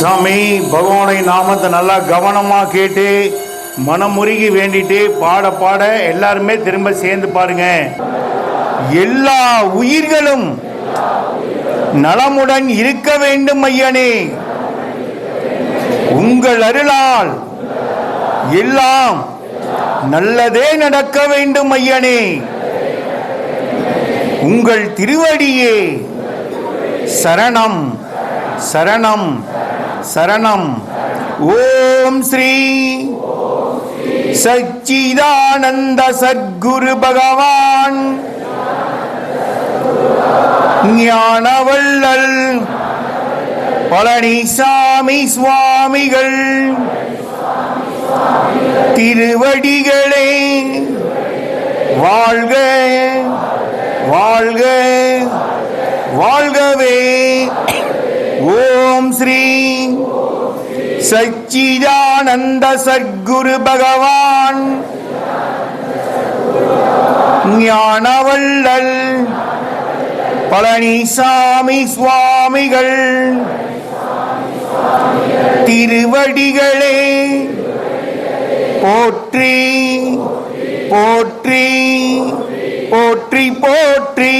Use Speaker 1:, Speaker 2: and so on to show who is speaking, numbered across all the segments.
Speaker 1: சாமி பகவானை நாமத்தை நல்லா கவனமாக கேட்டு மனமுருகி வேண்டிட்டு பாட பாட எல்லாருமே திரும்ப சேர்ந்து பாருங்க. எல்லா உயிர்களும் நலமுடன் இருக்க வேண்டும் ஐயனே. உங்கள் அருளால் எல்லாம் நல்லதே நடக்க வேண்டும் ஐயனே. உங்கள் திருவடியே சரணம் சரணம். சரணம். ஓம் ஸ்ரீ சச்சிதானந்த சத்குரு பகவான். ஞானவள்ளல். பழனிசாமி சுவாமிகள். திருவடிகளே. வாழ்க வாழ்க வாழ்கவே. ஸ்ரீ சச்சிதானந்த சத்குரு பகவான். ஞானவள்ளல் பழனிசாமி சுவாமிகள். திருவடிகளே போற்றி போற்றி போற்றி போற்றி.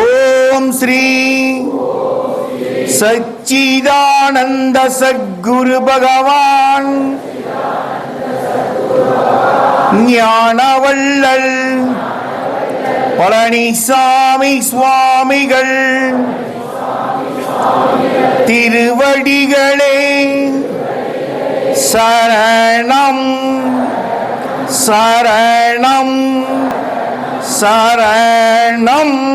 Speaker 1: ஓம் ஸ்ரீ சச்சிதானந்த சத்குரு பகவான். ஞானவள்ளல் பழனிசாமி சுவாமிகள். திருவடிகளே. சரணம். சரணம். சரணம்.